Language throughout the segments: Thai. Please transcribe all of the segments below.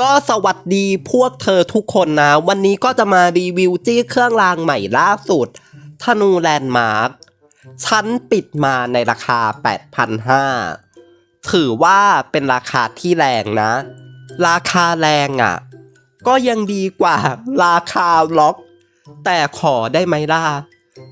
ก็สวัสดีพวกเธอทุกคนนะ วันนี้ก็จะมารีวิวจี้เครื่องรางใหม่ล่าสุด ธนูแลนด์มาร์คฉันปิดมาในราคา 8,500 ถือว่าเป็นราคาที่แรงนะ ราคาแรงอะ ก็ยังดีกว่าราคาล็อก แต่ขอได้ไหมล่ะ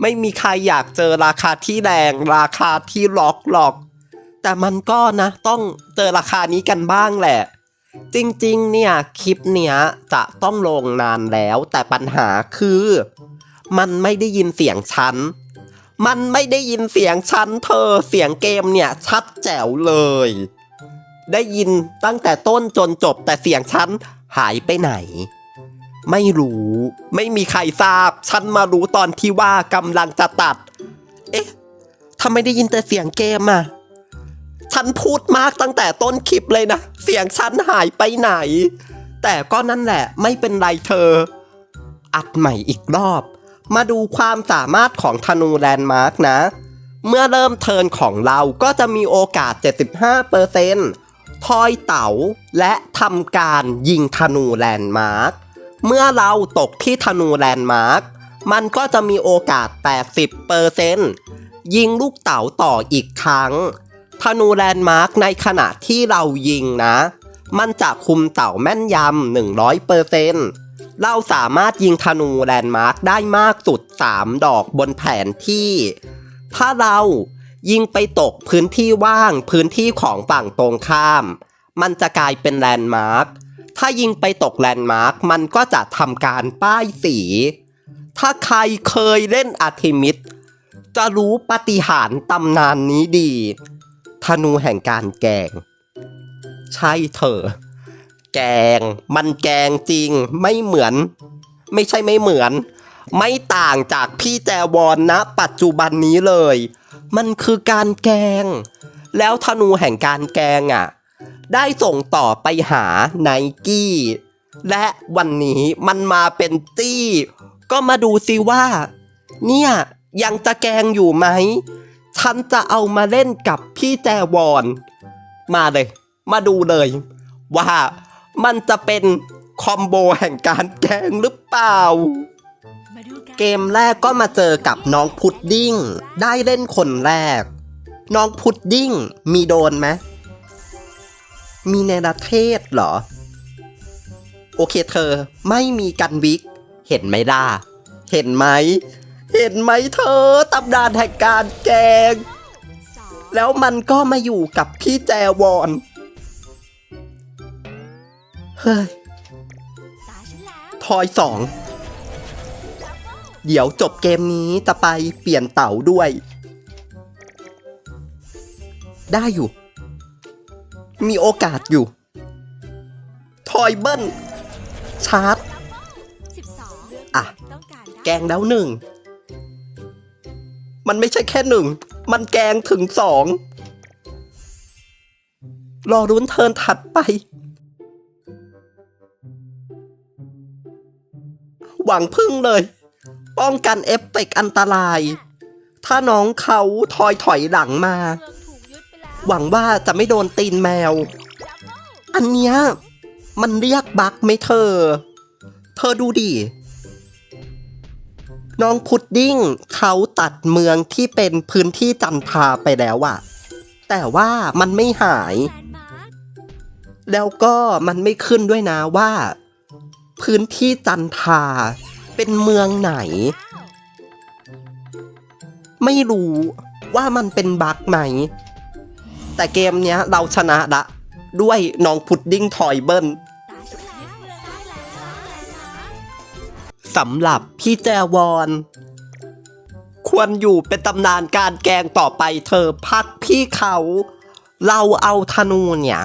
ไม่มีใครอยากเจอราคาที่แรง ราคาที่ล็อกหรอก แต่มันก็นะ ต้องเจอราคานี้กันบ้างแหละ จริงๆ เนี่ย คลิปเนี้ยจะต้องลงนานแล้ว แต่ปัญหาคือ มันไม่ได้ยินเสียงฉัน มันไม่ได้ยินเสียงฉันเธอเสียงเกมเนี่ย ชัดแจ๋วเลย ได้ยินตั้งแต่ต้นจนจบแต่เสียงฉันหายไปไหน ไม่รู้ ไม่มีใครทราบ ฉันมารู้ตอนที่ว่ากำลังจะตัด เอ๊ะทำไมได้ยินแต่เสียงเกมอะ ฉันพูดมากตั้งแต่ต้นคลิปเลยนะ เสียงฉันหายไปไหน แต่ก็นั่นแหละไม่เป็นไรเธอ อัดใหม่อีกรอบ มาดูความสามารถของธนูแลนด์มาร์กนะ เมื่อเริ่มเทิร์นของเราก็จะมีโอกาส 75%ทอยเต๋าและทำการยิงธนูแลนด์มาร์กเมื่อเราตกที่ธนูแลนด์มาร์กมันก็จะมีโอกาส 80%ยิงลูกเต๋าต่ออีกครั้ง ธนูแลนด์มาร์กในขณะที่เรายิงนะ มันจะคุมเต่าแม่นยำ100%เราสามารถยิงธนูแลนด์มาร์กได้มากสุด 3 ดอกบนแผนที่ ถ้าเรายิงไปตกพื้นที่ว่างพื้นที่ของฝั่งตรงข้าม มันจะกลายเป็นแลนด์มาร์กถ้ายิงไปตกแลนด์มาร์กมันก็จะทำการป้ายสี ถ้าใครเคยเล่นอาร์เทมิสจะรู้ปฏิหารตำนานนี้ดี ธนูแห่งการแกง ใช่เถอแกง มันแกงจริง ไม่เหมือน ไม่ใช่ไม่เหมือน ไม่ต่างจากพี่แจวอนนะ ปัจจุบันนี้เลย มันคือการแกง แล้วธนูแห่งการแกงอะ ได้ส่งต่อไปหาไนกี้ และวันนี้มันมาเป็นจี้ ก็มาดูสิว่า เนี่ยยังจะแกงอยู่ไหม ฉันจะเอามาเล่นกับพี่แจวอน มาเลย มาดูเลย ว่ามันจะเป็นคอมโบแห่งการแกงหรือเปล่าาเกมแรกก็มาเจอกับน้องพุดดิ้ง ได้เล่นคนแรก น้องพุดดิ้งมีโดนไหมมีในประเทศเหรอ โอเคเธอไม่มีกันวิก เห็นไหมล่ะ เห็นไหม เห็นไหมเธอตำนานแห่งการแกงสองแล้วมันก็มาอยู่กับพี่แจวอนเฮ้ยตาฉันแล้วทอยสอง เดี๋ยวจบเกมนี้จะไปเปลี่ยนเต่าด้วย ได้อยู่ มีโอกาสอยู่ ทอยเบิ้ลชาร์จสิบสองเลือกอะตามที่ต้องการได้แกงแล้วหนึ่ง มันไม่ใช่แค่หนึ่ง มันแกงถึงสอง รอรุ้นเทินถัดไป หวังพึ่งเลย ป้องกันเอฟเฟกต์อันตราย ถ้าน้องเขาถอยถอยหลังมา หวังว่าจะไม่โดนตีนแมว อันเนี้ยมันเรียกบั๊กไหมเธอ เธอดูดิ น้องพุดดิ้งเขาตัดเมืองที่เป็นพื้นที่จันทาไปแล้วอะแต่ว่ามันไม่หาย แล้วก็มันไม่ขึ้นด้วยนะว่า พื้นที่จันทาเป็นเมืองไหน ไม่รู้ว่ามันเป็นบั๊กไหม แต่เกมเนี้ยเราชนะละด้วยน้องพุดดิ้งทอยเบิ้ล สำหรับพี่แจวอนควรอยู่เป็นตำนานการแกงต่อไปเธอพักพี่เขา เราเอาธนูเนี่ย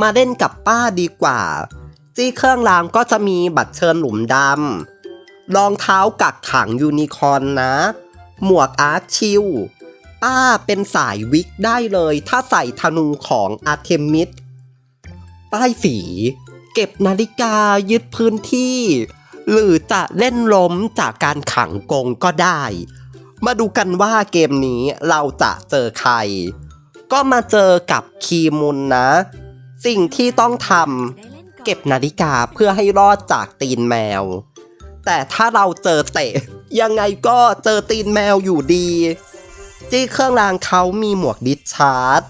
มาเล่นกับป้าดีกว่าจี้เครื่องรางก็จะมีบัตรเชิญหลุมดำรองเท้ากักขังยูนิคอนนะ หมวกอาร์ตชิลป้าเป็นสายวิกได้เลย ถ้าใส่ธนูของอาร์เทมิสป้ายสี เก็บนาฬิกายึดพื้นที่ หรือจะเล่นล้มจากการขังกงก็ได้ มาดูกันว่าเกมนี้เราจะเจอใคร ก็มาเจอกับคีมุนนะ สิ่งที่ต้องทได้เก็บนาฬิกาเพื่อให้รอดจากตีนแมว แต่ถ้าเราเจอเตะ ยังไงก็เจอตีนแมวอยู่ดีจี้เครื่องรางเขามีหมวกดิชาร์ด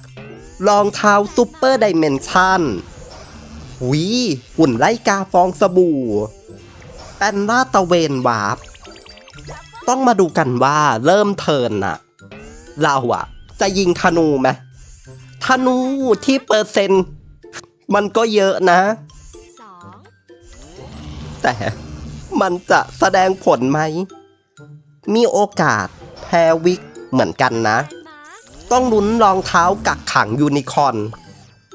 รองเท้าซูเปอร์ไดเมนชั่นวีหุ่นไล่กาฟองสบู่ ปนลาตะเวนวาร์ปต้องมาดูกันว่าเริ่มเทินน่ะ เราอะจะยิงธนูไหมธนูที่เปอร์เซ็นต์มันก็เยอะนะ แต่มันจะแสดงผลไหม มีโอกาสแพ้วิกเหมือนกันนะ ต้องลุ้นรองเท้ากักขังยูนิคอน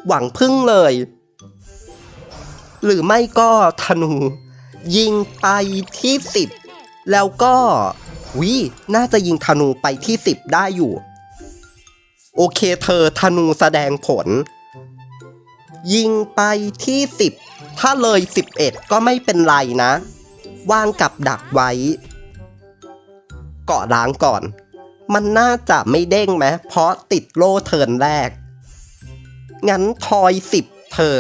หวังพึ่งเลย หรือไม่ก็ธนู ยิงไปที่สิบแล้วก็วิน่าจะยิงธนูไปที่สิบได้อยู่ โอเคเธอธนูแสดงผล ยิงไปที่สิบถ้าเลยสิบเอ็ดก็ไม่เป็นไรนะ วางกับดักไว้ เกาะล้างก่อน มันน่าจะไม่เด้งไหมเพราะติดโล่เทินแรก งั้นทอยสิบเธอ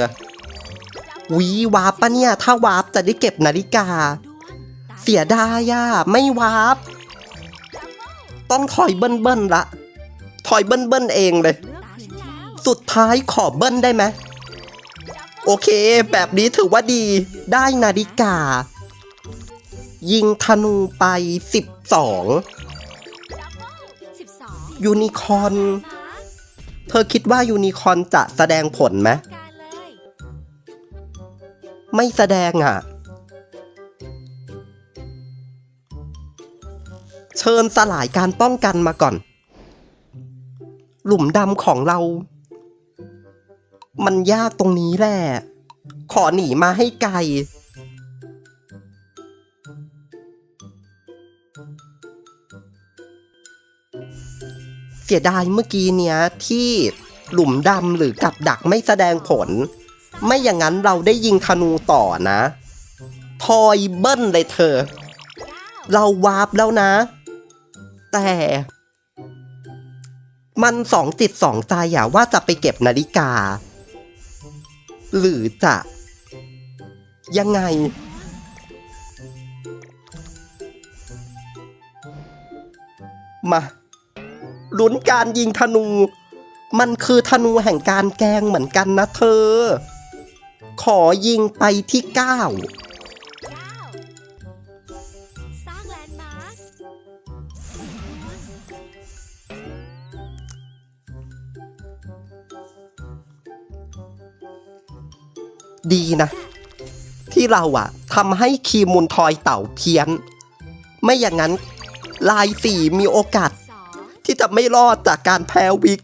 วีวาร์ปปะเนี่ย ถ้าวาร์ปจะได้เก็บนาฬิกาดวลตาเสียดายอะไม่วาร์ปต้องถอยเบิ้ลเบิ้ลละ ถอยเบิ้ลเบิ้ลเองเลยเลือกพื้นที่สุดท้ายขอเบิ้ลได้ไหมโอเค แบบนี้ถือว่าดีได้นาฬิกา ยิงธนูไป 12สิบสองยูนิคอร์นมาร์คเธอคิดว่ายูนิคอร์นจะแสดงผลไหมการเลย ไม่แสดงอะ เชิญสลายการป้องกันมาก่อน หลุมดำของเรา มันยากตรงนี้แหละ ขอหนีมาให้ไกลเสียดายเมื่อกี้เนี้ยที่หลุมดำหรือกับดักไม่แสดงผล ไม่อย่างนั้นเราได้ยิงธนูต่อนะ ทอยเบิ้ลเลยเธอ เราวาร์ปแล้วนะ แต่ มันสองจิตสองใจอะว่าจะไปเก็บนาฬิกา หรือจะ ยังไง มาลุ้นการยิงธนู มันคือธนูแห่งการแกงเหมือนกันนะเธอ ขอยิงไปที่เก้าเก้าสร้างแลนด์มาร์คดีนะ ที่เราอะทำให้คีมุนทอยเต่าเพี้ยน ไม่อย่างนั้นลายสี่มีโอกาสสองที่จะไม่รอดจากการแพ้วิก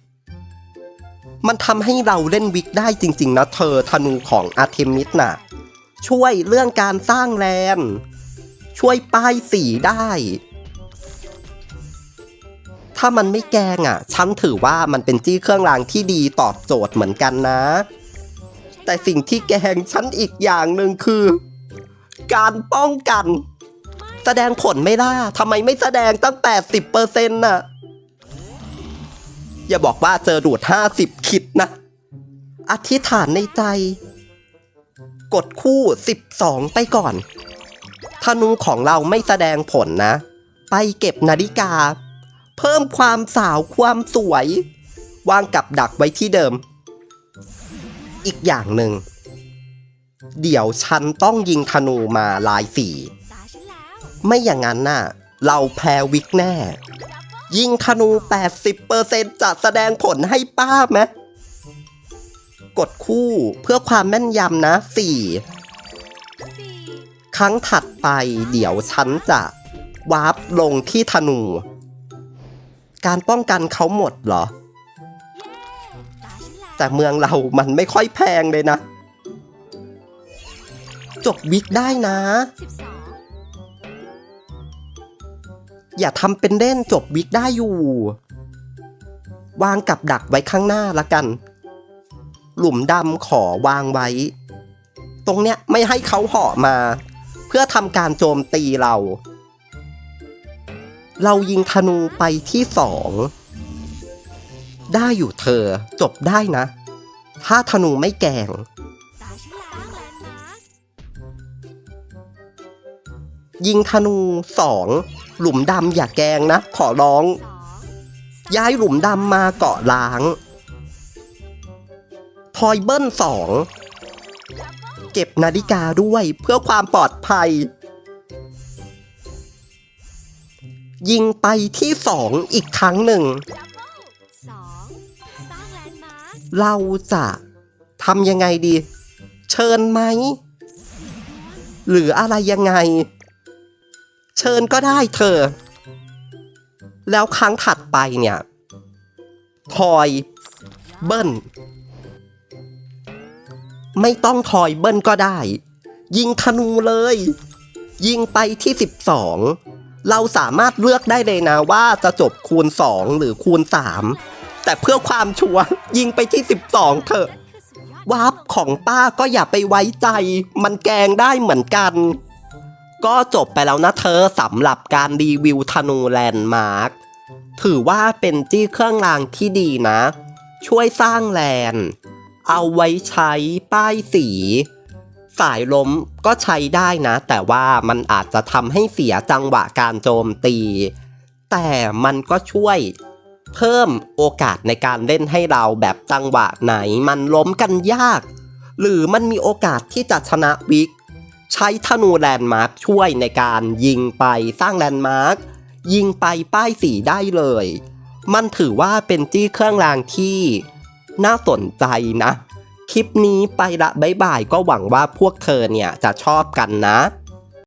มันทำให้เราเล่นวิกได้จริง ๆ นะเธอธนูของอาร์เทมิสน่ะ ช่วยเรื่องการสร้างแลนช่วยป้ายสีได้ ถ้ามันไม่แกงอะ ฉันถือว่ามันเป็นจี้เครื่องรางที่ดีตอบโจทย์เหมือนกันนะ แต่สิ่งที่แกงฉันอีกอย่างหนึ่งคือ การป้องกัน แสดงผลไม่ล่ะทำไมไม่แสดงตั้ง 80%น่ะ อย่าบอกว่าเจอดูด50คิดนะ อธิษฐานในใจ กดคู่12ไปก่อนธนูของเราไม่แสดงผลนะ ไปเก็บนาฬิกา เพิ่มความสาวความสวย วางกับดักไว้ที่เดิม อีกอย่างหนึ่ง เดี๋ยวฉันต้องยิงธนูมาลายสี่ ไม่อย่างนั้นน่ะ เราแพ้วิกแน่ ยิงธนู 80%จะแสดงผลให้ป้าไหมกดคู่เพื่อความแม่นยำนะ4สี่ครั้งถัดไปเดี๋ยวฉันจะวาร์ปลงที่ธนู การป้องกันเขาหมดเหรอตาฉันแล้วแต่เมืองเรามันไม่ค่อยแพงเลยนะ จบวิกได้นะ อย่าทำเป็นเล่นจบวิกได้อยู่ วางกับดักไว้ข้างหน้าละกัน หลุมดำขอวางไว้ ตรงเนี้ยไม่ให้เขาเหาะมา เพื่อทำการโจมตีเรา เรายิงธนูไปที่สอง ได้อยู่เธอ จบได้นะ ถ้าธนูไม่แกงยิงธนูสอง หลุมดำอย่าแกงนะ ขอร้อง ย้ายหลุมดำมาเกาะล้าง ทอยเบิ้ลสอง เก็บนาฬิกาด้วยเพื่อความปลอดภัย ยิงไปที่สองอีกครั้งหนึ่ง เราจะทำยังไงดี เชิญไหม หรืออะไรยังไง เชิญก็ได้เธอ แล้วครั้งถัดไปเนี่ยทอยเบิ้ลไม่ต้องทอยเบิ้ลก็ได้ ยิงธนูเลย ยิงไปที่ 12 เราสามารถเลือกได้เลยนะว่าจะจบคูณ 2 หรือคูณ 3 แต่เพื่อความชัวร์ยิงไปที่ 12 เถอะคือสุดยอดวาร์ปของป้าก็อย่าไปไว้ใจ มันแกงได้เหมือนกัน ก็จบไปแล้วนะเธอสำหรับการรีวิวธนูแลนด์มาร์คถือว่าเป็นจี้เครื่องรางที่ดีนะ ช่วยสร้างแลนด์เอาไว้ใช้ป้ายสี สายล้มก็ใช้ได้นะ แต่ว่ามันอาจจะทำให้เสียจังหวะการโจมตี แต่มันก็ช่วยเพิ่มโอกาสในการเล่นให้เราแบบจังหวะไหนมันล้มกันยาก หรือมันมีโอกาสที่จะชนะวิก ใช้ธนูแลนด์มาร์คช่วยในการยิงไปสร้างแลนด์มาร์คยิงไปป้ายสีได้เลย มันถือว่าเป็นจี้เครื่องรางที่น่าสนใจนะ คลิปนี้ไปละบ๊ายบายก็หวังว่าพวกเธอเนี่ยจะชอบกันนะ